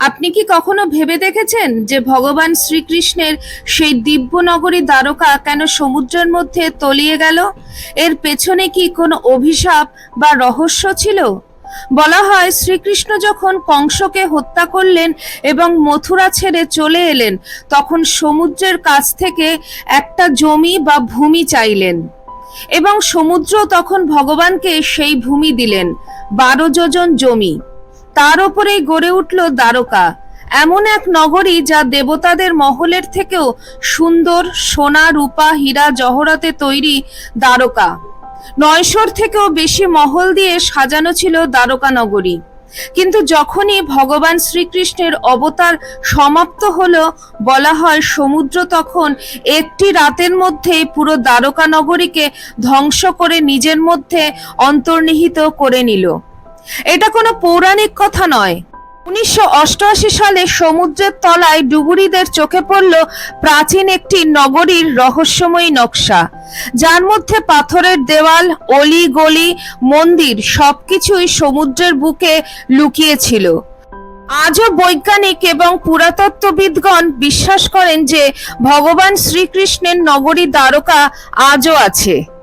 আপনি কি কখনো ভেবে দেখেছেন যে ভগবান শ্রীকৃষ্ণের সেই দিব্য নগরী দ্বারকা কেন সমুদ্রের মধ্যে তলিয়ে গেল? এর পেছনে কি কোনো অভিশাপ বা রহস্য ছিল? বলা হয় শ্রীকৃষ্ণ যখন কংসকে হত্যা করলেন এবং মথুরা ছেড়ে চলে এলেন, তখন সমুদ্রের কাছ থেকে একটা জমি বা ভূমি চাইলেন এবং সমুদ্র তখন ভগবানকে সেই ভূমি দিলেন, বারো যোজন জমি। তার ওপরেই গড়ে উঠল দ্বারকা। এমন এক নগরী যা দেবতাদের মহলের থেকেও সুন্দর সোনা, রূপা, হীরা, জহরতে তৈরি দ্বারকা। নয়শোর থেকেও বেশি মহল দিয়ে সাজানো ছিল দ্বারকা নগরী। কিন্তু যখনই ভগবান শ্রীকৃষ্ণের অবতার সমাপ্ত হল, বলা হয় সমুদ্র তখন একটি রাতের মধ্যেই পুরো দ্বারকা নগরীকে ধ্বংস করে নিজের মধ্যে অন্তর্নিহিত করে নিল। এটা কোনো পৌরাণিক কথা নয়। উনিশশো সালে সমুদ্রের তলায় ডুবুরিদের চোখে পড়ল প্রাচীন একটি নগরীর রহস্যময়ী নকশা। যার মধ্যে পাথরের দেওয়াল, অলি গলি, মন্দির সবকিছুই সমুদ্রের বুকে লুকিয়েছিল। আজও বৈজ্ঞানিক এবং পুরাতত্ত্ববিদগণ বিশ্বাস করেন যে ভগবান শ্রীকৃষ্ণের নগরী দ্বারকা আজও আছে।